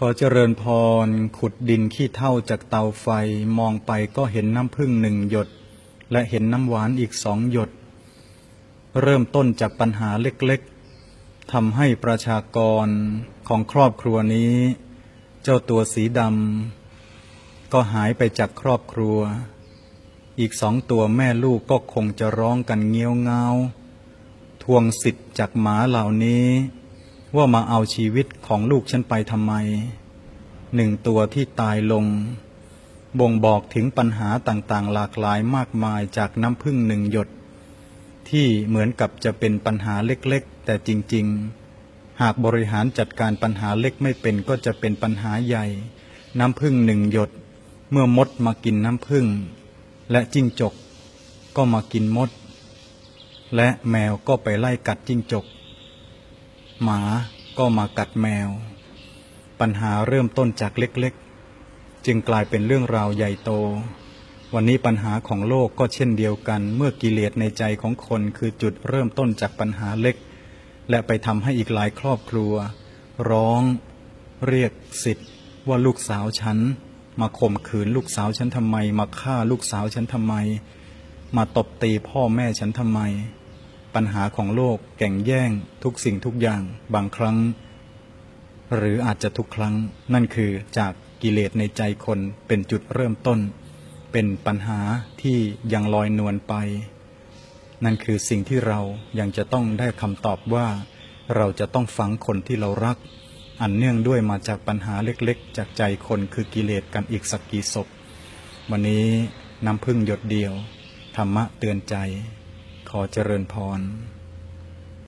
ขอเจริญพร ขุดดินขี้เท่าจากเตาไฟมองไปก็เห็นน้ำพึ่งหนึ่งหยด และเห็นน้ำหวานอีกสองหยด เริ่มต้นจากปัญหาเล็กๆทำให้ประชากรของครอบครัวนี้ เจ้าตัวสีดำก็หายไปจากครอบครัว อีกสองตัวแม่ลูกก็คงจะร้องกันเงี้ยวเงาทวงสิทธิ์จากหมาเหล่านี้ ว่ามาเอาชีวิตของลูกฉันไปทำไม หนึ่งตัวที่ตายลง บ่งบอกถึงปัญหาต่างๆ หลากหลายมากมายจากน้ำพึ่งหนึ่งหยด ที่เหมือนกับจะเป็นปัญหาเล็กๆ แต่จริงๆ หากบริหารจัดการปัญหาเล็กไม่เป็นก็จะเป็นปัญหาใหญ่ น้ำพึ่งหนึ่งหยด เมื่อมดมากินน้ำพึ่ง และจิ้งจกก็มากินมด และแมวก็ไปไล่กัดจิ้งจก หมาก็มากัดแมว ปัญหาเริ่มต้นจากเล็กๆ จึงกลายเป็นเรื่องราวใหญ่โต วันนี้ปัญหาของโลกก็เช่นเดียวกัน เมื่อกิเลสในใจของคนคือจุดเริ่มต้นจากปัญหาเล็ก และไปทำให้อีกหลายครอบครัว ร้อง เรียกสิทธิ์ว่าลูกสาวฉัน มาข่มขืนลูกสาวฉันทำไม มาฆ่าลูกสาวฉันทำไม มาตบตีพ่อแม่ฉันทำไม ปัญหาของโลกแก่งแย่งทุกสิ่งทุกอย่างบางครั้ง หรืออาจจะทุกครั้งนั่นคือจากกิเลสในใจคนเป็นจุดเริ่มต้น เป็นปัญหาที่ยังลอยนวลไป นั่นคือสิ่งที่เรายังจะต้องได้คำตอบว่า เราจะต้องฝังคนที่เรารัก อันเนื่องด้วยมาจากปัญหาเล็กๆ จากใจคนคือกิเลสกันอีกสักกี่ศพ วันนี้น้ำพึ่งหยดเดียว ธรรมะเตือนใจ ขอเจริญพร